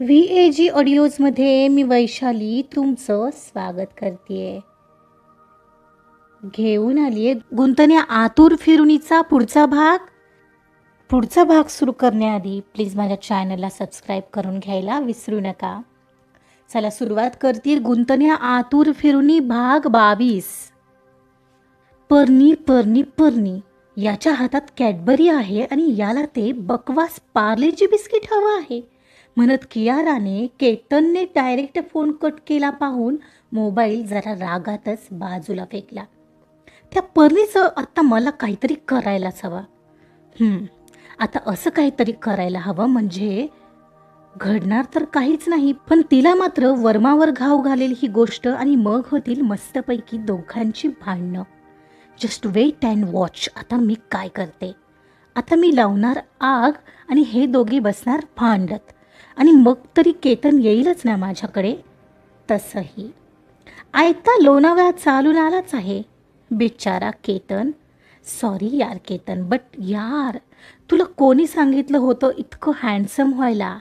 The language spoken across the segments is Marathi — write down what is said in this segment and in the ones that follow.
व्ही ए जी ऑडिओजमध्ये मी वैशाली तुमचं स्वागत करते घेऊन आली आहे गुंतण्या आतुर फिरुणीचा पुढचा भाग. पुढचा भाग सुरू करण्याआधी प्लीज माझ्या चॅनलला सबस्क्राईब करून घ्यायला विसरू नका. चला सुरुवात करतील गुंतण्या आतुर फिरुणी भाग बावीस. परनी परनी परनी याच्या हातात कॅडबरी आहे आणि याला ते बकवास पार्लेची बिस्किट हवं आहे. म्हणत कियाराने केतनने डायरेक्ट फोन कट केला पाहून मोबाईल जरा रागातच बाजूला फेकला. त्या परनीचं आता मला काहीतरी करायलाच हवं. आता असं काहीतरी करायला हवं म्हणजे? घडणार तर काहीच नाही पण तिला मात्र वर्मावर घाव घालेल ही गोष्ट आणि मग होतील मस्तपैकी दोघांची भांडणं. जस्ट वेट अँड वॉच आता मी काय करते? आता मी लावणार आग आणि हे दोघे बसणार भांडत. आणि मग तरी केतन येईलच ना माझ्याकडे? तसंही. ऐकता लोणावळा चालून आलाच आहे. बिचारा केतन. सॉरी यार केतन बट यार तुला कोणी सांगितलं होतं इतकं हँडसम व्हायला?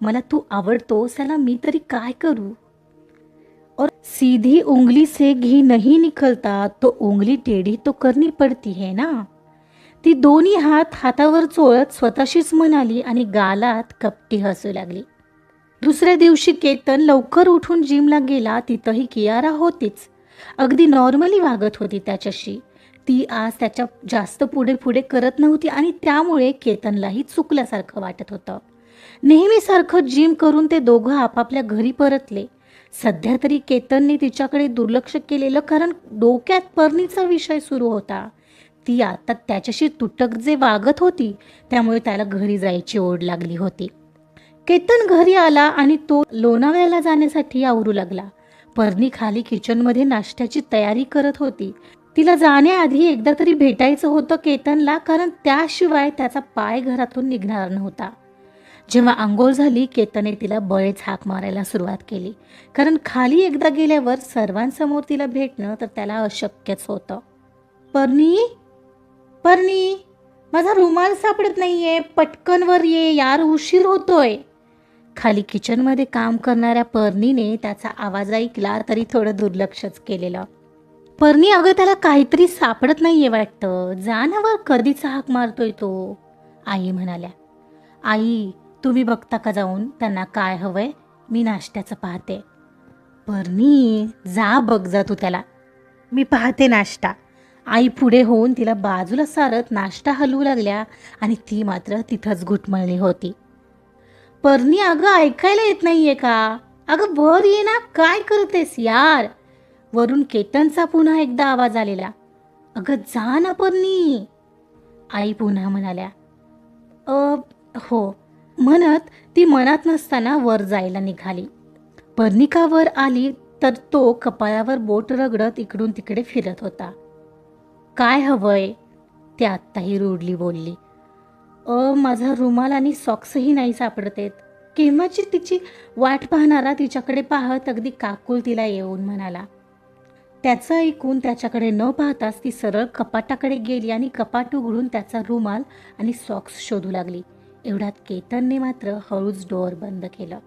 मला तू आवडतोस याला मी तरी काय करू? और सीधी उंगली से घी नहीं निकलता तो उंगली टेढ़ी तो करनी पडती है ना? ती दोन्ही हात हातावर चोळत स्वतःशीच म्हणाली आणि गालात कपटी हसू लागली. दुसऱ्या दिवशी केतन लवकर उठून जिमला गेला तिथंही कियारा होतीच. अगदी नॉर्मली वागत होती त्याच्याशी. ती आज त्याच्या जास्त पुढे पुढे करत नव्हती आणि त्यामुळे केतनलाही चुकल्यासारखं वाटत होतं. नेहमीसारखं जिम करून ते दोघं आपापल्या घरी परतले. सध्या तरी केतनने तिच्याकडे दुर्लक्ष केलेलं कारण डोक्यात पर्णीचा विषय सुरू होता. ती आता त्याच्याशी तुटक जे वागत होती त्यामुळे त्याला घरी जायची ओढ लागली होती. केतन घरी आला आणि तो लोणावळ्याला जाण्यासाठी आवरू लागला. पर्णी खाली किचनमध्ये नाश्त्याची तयारी करत होती. तिला जाण्याआधी एकदा तरी भेटायचं होतं केतनला कारण त्याशिवाय त्याचा पाय घरातून निघणार नव्हता. जेव्हा आंघोळ झाली केतने तिला बळेच हाक मारायला सुरुवात केली. कारण खाली एकदा गेल्यावर सर्वांसमोर तिला भेटणं तर त्याला अशक्यच होतं. पर्णी? पर्णी माझा रुमाल सापडत नाही पटकन वर ये यार उशीर होतोय. खाली किचनमध्ये काम करणाऱ्या पर्णीने त्याचा आवाज ऐकला तरी थोडं दुर्लक्षच केलेलं. पर्णी अगं त्याला काहीतरी सापडत नाहीये वाटतं. जा ना वर कधीचा हाक मारतोय तो. आई म्हणाल्या आई तुम्ही बघता का जाऊन? त्यांना काय हवंय? मी नाश्त्याचं पाहते. पर्णी जा बघ जा तू त्याला. मी पाहते नाश्ता. आई पुढे होऊन तिला बाजूला सारत नाश्ता हलवू लागल्या आणि ती मात्र तिथंच घुटमळली होती. परनी अगं ऐकायला येत नाहीये का? अगं वर ये ना काय करतेस यार? वरून केतनचा पुन्हा एकदा आवाज आलेला. अगं जा ना परनी आई पुन्हा म्हणाल्या अ हो. म्हणत ती मनात नसताना वर जायला निघाली. पर्णिका वर आली तर तो कपाळावर बोट रगडत इकडून तिकडे फिरत होता. काय हवंय? ते आत्ताही रुडली बोलली. अ माझा रुमाल आणि सॉक्सही नाही सापडत आहेत केव्हाची तिची वाट पाहणारा तिच्याकडे पाहत अगदी काकुल तिला येऊन म्हणाला त्याचं ऐकून त्याच्याकडे न पाहताच ती सरळ कपाटाकडे गेली आणि कपाट उघडून त्याचा रुमाल आणि सॉक्स शोधू लागली. एवढ्यात केतनने मात्र हळूच डोअर बंद केलं.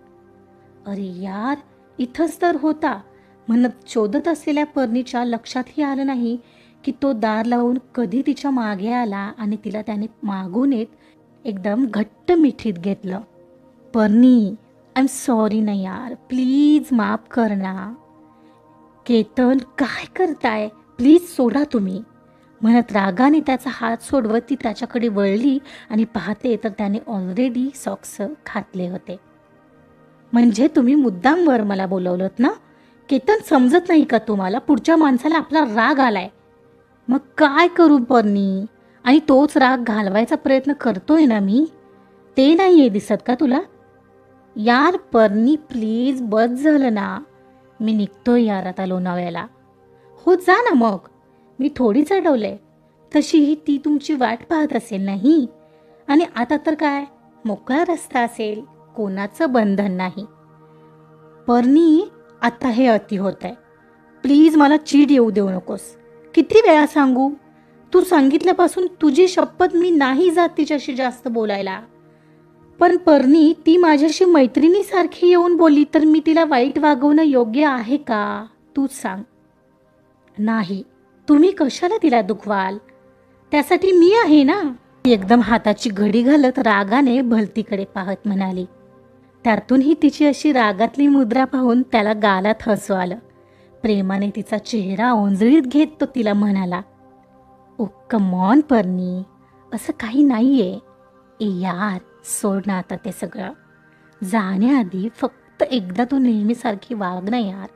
अरे यार इथंच तर होता. म्हणत शोधत असलेल्या पर्णीच्या लक्षातही आलं नाही की तो दार लावून कधी तिच्यामागे आला आणि तिला त्याने मागून येत एकदम घट्ट मिठीत घेतलं. पर्णी आय एम सॉरी ना यार. प्लीज माफ कर ना केतन काय करताय? प्लीज सोडा तुम्ही. म्हणत रागाने त्याचा हात सोडवत ती त्याच्याकडे वळली आणि पाहते तर त्याने ऑलरेडी सॉक्स घातले होते. म्हणजे तुम्ही मुद्दामवर मला बोलवलं ना? केतन समजत नाही का तुम्हाला? पुढच्या माणसाला आपला राग आलाय. मग काय करू पर्णी? आणि तोच राग घालवायचा प्रयत्न करतोय ना मी? ते नाही आहे दिसत का तुला? यार पर्नी प्लीज बस झालं ना. मी निघतोय यार आता लोणावळ्याला हो जा ना मग. मी थोडीच अडवलंय तशीही ती तुमची वाट पाहत असेल नाही? आणि आता तर काय? मोकळा रस्ता असेल. कोणाचं बंधन नाही. परनी आता हे अति होत आहे प्लीज मला चीड येऊ देऊ नकोस. किती वेळा सांगू? तू सांगितल्यापासून तुझी शपथ मी नाही जात तिच्याशी जास्त बोलायला. पण परनी ती माझ्याशी मैत्रिणीसारखी येऊन बोलली तर मी तिला वाईट वागवणं योग्य आहे का? तूच सांग. नाही. तुम्ही कशाला तिला दुखवाल? त्यासाठी मी आहे ना? ती एकदम हाताची घडी घालत रागाने भलतीकडे पाहत म्हणाली. त्यातूनही तिची अशी रागातली मुद्रा पाहून त्याला गालात हसू आलं. प्रेमाने तिचा चेहरा ओंजळीत घेत तो तिला म्हणाला ओ कमॉन परनी असं काही नाहीये. ए यार सोड ना आता ते सगळं. जाण्याआधी फक्त एकदा तू नेहमीसारखी वाग ना यार.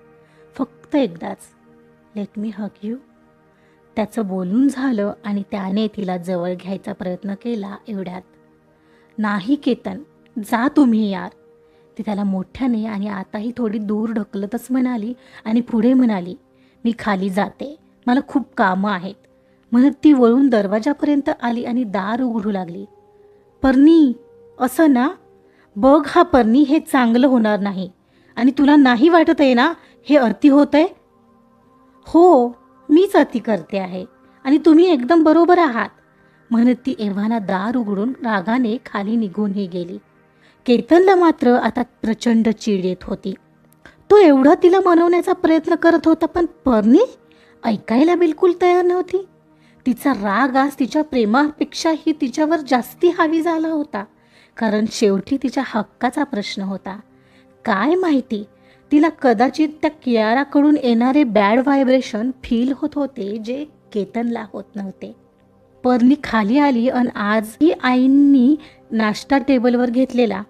फक्त एकदाच. लेट मी हक यू त्याचं बोलून झालं आणि त्याने तिला जवळ घ्यायचा प्रयत्न केला एवढ्यात. नाही केतन जा तुम्ही यार. ती त्याला मोठ्याने आणि आताही थोडी दूर ढकलतच म्हणाली आणि पुढे म्हणाली मी खाली जाते. मला खूप कामं आहेत. म्हणत ती वळून दरवाजापर्यंत आली आणि दार उघडू लागली. परनी असं ना? बघ हा परनी हे चांगलं होणार नाही. आणि तुला नाही वाटत आहे ना हे अर्थी होत आहे हो मीच अति करते आहे. आणि तुम्ही एकदम बरोबर आहात. म्हणत ती एव्हाना दार उघडून रागाने खाली निघूनही गेली. केतनला मात्र आता प्रचंड चीड येत होती. तो एवढा तिला मनवण्याचा प्रयत्न करत होता पण परनी ऐकायला बिलकुल तयार नव्हती. तिचा राग आज तिच्या प्रेमापेक्षाही तिच्यावर जास्ती हावी झाला होता कारण शेवटी तिच्या हक्काचा प्रश्न होता. काय माहिती तिला कदाचित त्या कियाराकडून येणारे बॅड व्हायब्रेशन फील होत होते जे केतनला होत नव्हते. पर्नी खाली आली आणि आजही आईंनी नाश्ता टेबलवर घेतलेला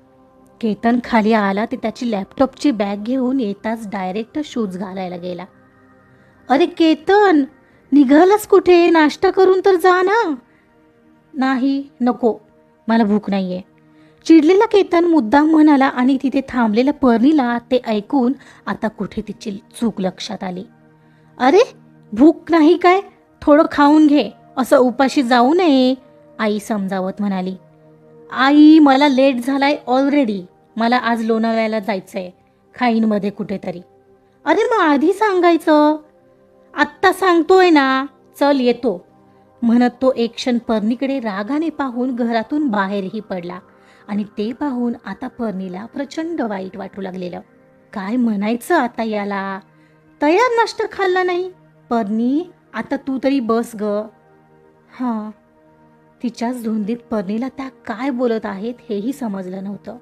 केतन खाली आला ते त्याची लॅपटॉपची बॅग घेऊन येताच डायरेक्ट शूज घालायला गेला. अरे केतन निघालाच कुठे? नाश्ता करून तर जा ना. नाही नको. मला भूक नाही आहे चिडलेला केतन मुद्दाम म्हणाला आणि तिथे थांबलेल्या पर्णीला ते ऐकून आता कुठे तिची चूक लक्षात आली. अरे भूक नाही काय? थोडं खाऊन घे. असं उपाशी जाऊ नये आई समजावत म्हणाली. आई मला लेट झालाय ऑलरेडी मला आज लोणावळ्याला जायचंय. खाईनमध्ये कुठेतरी. अरे मग आधी सांगायचं. आत्ता सांगतोय ना. चल येतो. म्हणत तो एक क्षण पर्णीकडे रागाने पाहून घरातून बाहेरही पडला. आणि ते पाहून आता पर्णीला प्रचंड वाईट वाटू लागलेलं. काय म्हणायचं आता याला? तयार नाश्ता खाल्ला नाही? पर्णी आता तू तरी बस ग. हां. तिच्याच धुंदीत पर्णीला त्या काय बोलत आहेत हेही समजलं नव्हतं.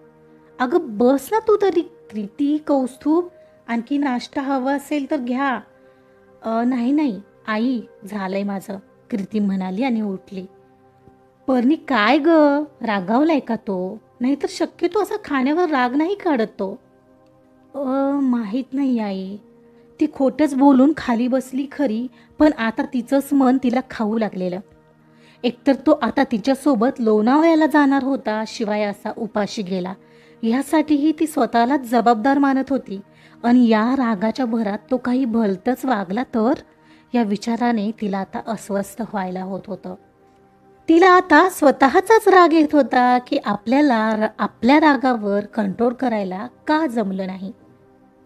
अगं बस ना तू तरी. क्रिती कौस्तुभ आणखी नाश्ता हवा असेल तर घ्या. नाही नाही. आई झालंय माझं. क्रिती म्हणाली आणि उठली. पर्णी काय ग? रागावलाय का तो? नाहीतर शक्यतो असा खाण्यावर राग नाही काढत तो. माहीत नाही आई. ती खोटंच बोलून खाली बसली खरी पण आता तिचंच मन तिला खाऊ लागलेलं. एकतर तो आता तिच्यासोबत लोणावळ्याला जाणार होता शिवाय असा उपाशी गेला. ह्यासाठीही ती स्वतःलाच जबाबदार मानत होती. आणि या रागाच्या भरात तो काही भलतंच वागला तर? या विचाराने तिला आता अस्वस्थ व्हायला होत होतं. तिला आता स्वतःचाच राग येत होता की आपल्याला आपल्या रागावर कंट्रोल करायला का जमलं नाही?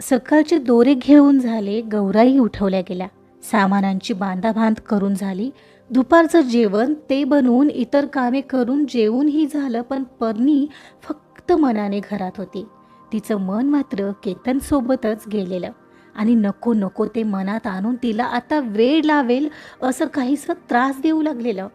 सकाळचे दोरे घेऊन झाले गौराई उठवल्या गेल्या. सामानांची बांधाबांध करून झाली. दुपारचं जेवण ते बनवून इतर कामे करून जेवूनही झालं पण पर्णी फक्त मनाने घरात होती. तिचं मन मात्र केतनसोबतच गेलेलं. आणि नको नको ते मनात आणून तिला आता वेळ लावेल असं काहीसं त्रास देऊ लागलेलं.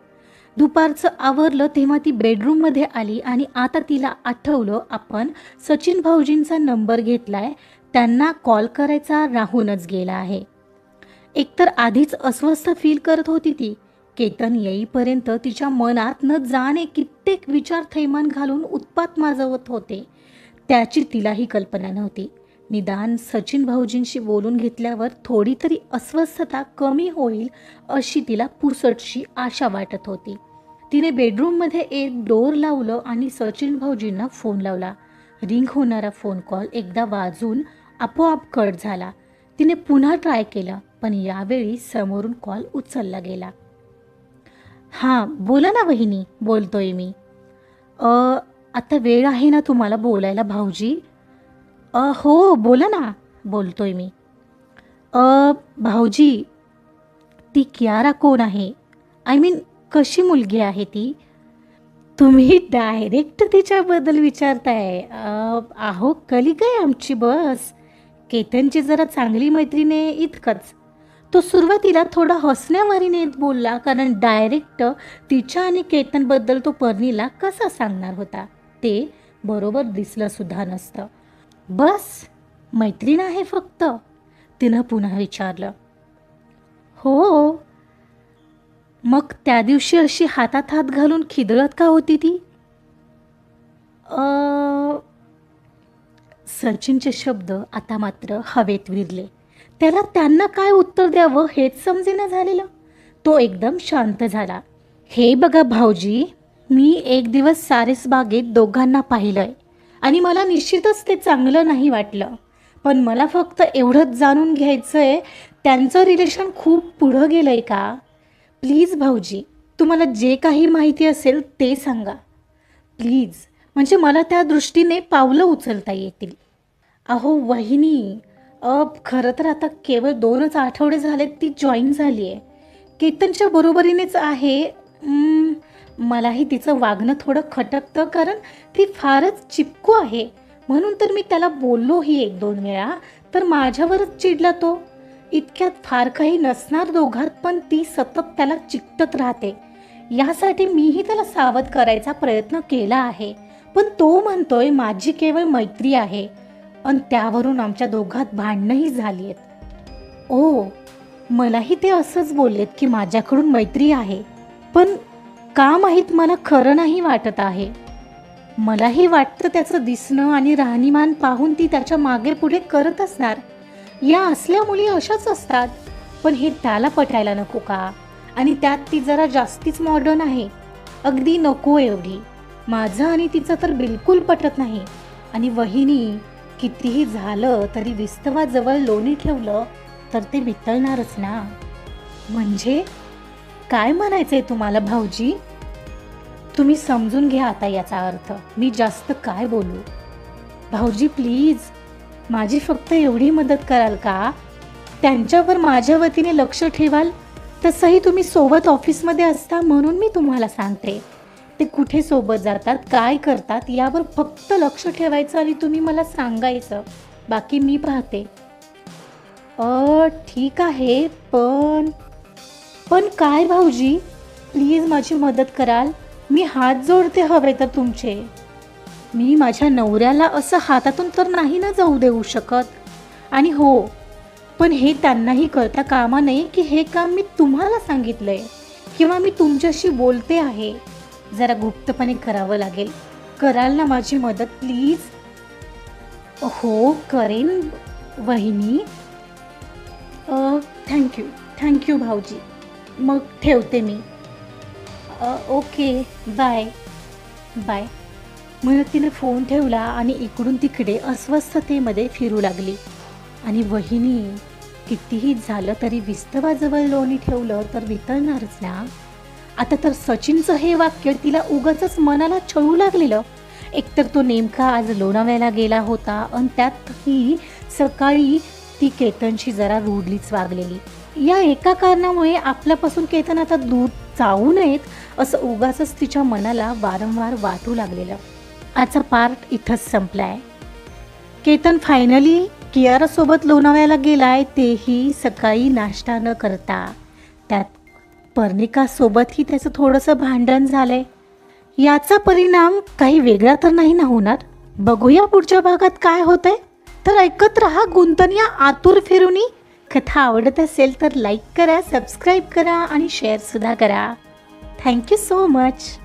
दुपारचं आवरलं तेव्हा ती बेडरूममध्ये आली आणि आता तिला आठवलं आपण सचिन भाऊजींचा नंबर घेतलाय त्यांना कॉल करायचा राहूनच गेला आहे. एकतर आधीच अस्वस्थ फील करत होती ती केतन येईपर्यंत तिच्या मनात न जाणे कित्येक विचार थैमान घालून उत्पात माजवत होते. त्याची तिलाही कल्पना नव्हती. निदान सचिन भाऊजींशी बोलून घेतल्यावर थोडी तरी अस्वस्थता कमी होईल अशी तिला पुसटशी आशा वाटत होती. तिने बेडरूममध्ये एक डोर लावलं आणि सचिन भाऊजींना फोन लावला. रिंग होणारा फोन कॉल एकदा वाजून आपोआप कट झाला. तिने पुन्हा ट्राय केलं पण यावेळी समोरून कॉल उचलला गेला. हां बोला ना वहिनी बोलतोय मी. अ आता वेळ आहे ना तुम्हाला बोलायला भाऊजी? अ हो बोला ना बोलतोय मी. अ भाऊजी ती कियारा कोण आहे? आय मीन कशी मुलगी आहे ती? तुम्ही डायरेक्ट तिच्याबद्दल विचारताय. अहो कली काय आमची बस? केतनची जरा चांगली मैत्रीण आहे इतकंच. तो सुरुवातीला थोडा हसण्यावारीने बोलला कारण डायरेक्ट तिच्या आणि केतनबद्दल तो पर्णीला कसा सांगणार होता ते बरोबर दिसलं सुद्धा नसतं. बस मैत्रीण आहे फक्त तिनं पुन्हा विचारलं. हो. मग त्या दिवशी अशी हातात हात घालून खिदळत का होती ती? सचिनचे शब्द आता मात्र हवेत विरले. त्याला त्यांना काय उत्तर द्यावं हेच समजेना झालेलं. तो एकदम शांत झाला. हे बघा भाऊजी मी एक दिवस सारेस बागेत दोघांना पाहिलंय आणि मला निश्चितच ते चांगलं नाही वाटलं. पण मला फक्त एवढंच जाणून घ्यायचं आहे त्यांचं रिलेशन खूप पुढं गेलं आहे का? प्लीज भाऊजी तुम्हाला जे काही माहिती असेल ते सांगा. प्लीज म्हणजे मला त्या दृष्टीने पावलं उचलता येतील. अहो वहिनी खरं तर आता केवळ दोनच आठवडे झालेत ती जॉईन झाली आहे केतनच्या बरोबरीनेच आहे. मलाही तिचं वागणं थोडं खटकतं कारण ती फारच चिपकू आहे. म्हणून तर मी त्याला बोललोही एक दोन वेळा तर माझ्यावरच चिडला तो. इतक्यात फार काही नसणार दोघात पण ती सतत त्याला चिकटत राहते. यासाठी मीही त्याला सावध करायचा प्रयत्न केला आहे. पण तो म्हणतोय माझी केवळ मैत्री आहे. आणि त्यावरून आमच्या दोघात भांडणंही झाली आहेत ओ मलाही ते असंच बोललेत की माझ्याकडून मैत्री आहे पण का माहीत मला खरं नाही वाटत आहे. मलाही वाटतं त्याचं दिसणं आणि राहणीमान पाहून ती त्याच्यामागे पुढे करत असणार. या असल्या मुली अशाच असतात पण हे त्याला पटायला नको का? आणि त्यात ती जरा जास्तीच मॉडर्न आहे. अगदी नको एवढी. माझं आणि तिचं तर बिलकुल पटत नाही. आणि वहिनी कितीही झालं तरी विस्तवाजवळ लोणी ठेवलं तर ते वितळणारच ना. म्हणजे काय म्हणायचंय तुम्हाला भाऊजी? तुम्ही समजून घ्या आता याचा अर्थ. मी जास्त काय बोलू? भाऊजी प्लीज. माझी फक्त एवढी मदत कराल का? त्यांच्यावर माझ्या वतीने लक्ष ठेवाल? तसंही तुम्ही सोबत ऑफिसमध्ये असता म्हणून मी तुम्हाला सांगते. ते कुठे सोबत जातात काय करतात यावर फक्त लक्ष ठेवायचं आणि तुम्ही मला सांगायचं. बाकी मी पाहते. अ ठीक आहे पण पण काय भाऊजी? प्लीज माझी मदत कराल. मी हात जोडते हवे तर तुमचे. मी माझ्या नवऱ्याला असं हातातून तर नाही ना जाऊ देऊ शकत. आणि हो पण हे त्यांनाही कळता कामा नये की हे काम मी तुम्हाला सांगितलं आहे किंवा मी तुमच्याशी बोलते आहे. जरा गुप्तपणे करावं लागेल. कराल ना माझी मदत प्लीज. हो करेन वहिनी. थँक्यू थँक्यू भाऊजी. मग ठेवते मी. ओके बाय बाय म्हणत तिने फोन ठेवला आणि इकडून तिकडे अस्वस्थतेमध्ये फिरू लागली. आणि वहिनी कितीही झालं तरी विस्तवाजवळ लोणी ठेवलं तर वितळणारच ना? आता तर सचिनचं हे वाक्य तिला उगाच मनाला छळू लागलेलं. एकतर तो नेमका आज लोणावळ्याला गेला होता आणि त्यातही सकाळी ती केतनशी जरा रूढलीच वागलेली. या एका कारणामुळे आपल्यापासून केतन आता दूर जाऊ नयेत असं उगाच तिच्या मनाला वारंवार वाटू लागलेलं. आजचा पार्ट इथंच संपलाय. केतन फायनली कियारासोबत लोणावळ्याला गेलाय तेही सकाळी नाश्ता न करता. त्यात पर्णिकासोबतही त्याचं थोडंसं भांडण झालंय. याचा परिणाम काही वेगळा तर नाही ना होणार? बघूया पुढच्या भागात काय होतंय. तर ऐकत राहा गुंतन आतुर फिरुनी. कथा आवडत असेल तर लाईक करा सबस्क्राईब करा आणि शेअरसुद्धा करा. Thank you so much